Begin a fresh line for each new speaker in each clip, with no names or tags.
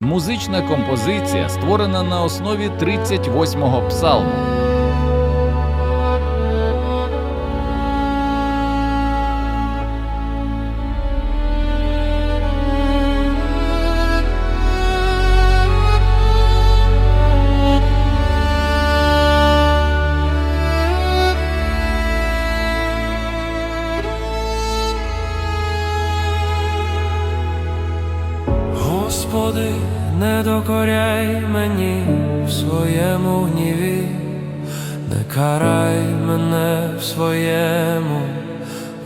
Музична композиція створена на основі 38-го псалму.
Господи, не докоряй мені в своєму гніві, не карай мене в своєму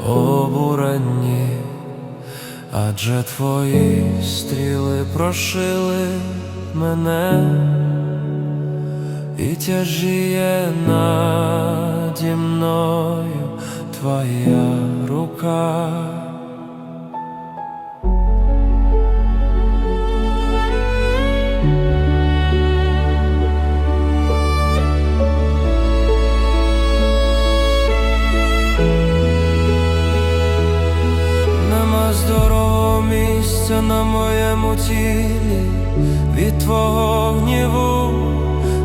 обуренні, адже твої стріли прошили мене і тяжіє наді мною твоя рука. Нема здорового на моєму тілі. Від твого гніву,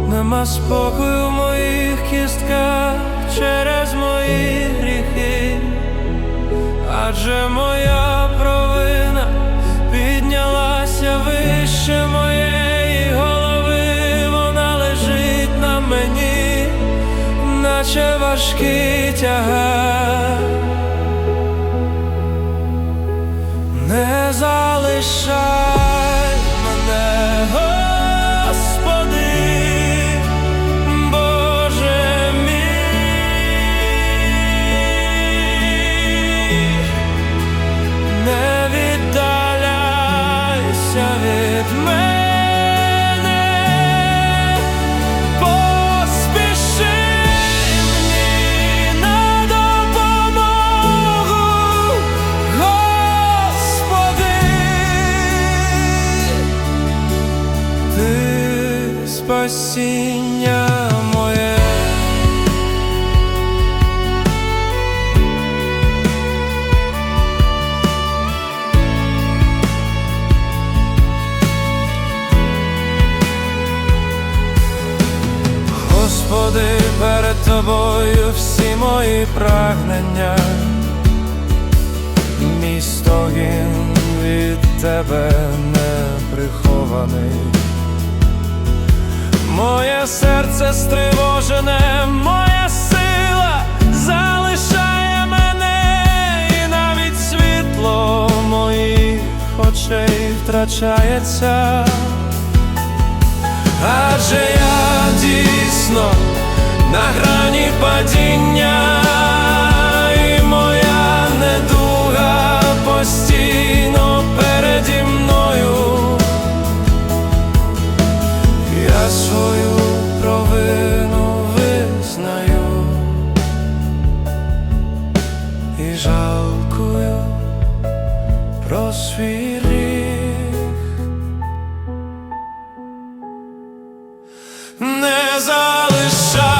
нема спокою в моїх кістках через мої гріхи, адже моя провина піднялася вище моєї голови, вона лежить на мені, наче важкий тягар. Залишай спасіння моє. Господи, перед тобою всі мої прагнення, мій стогін від тебе не прихований. Моє серце стривожене, моя сила залишає мене, і навіть світло моїх очей втрачається. Адже я дійсно на грані падіння, і жалкую про свій гріх. Не залишай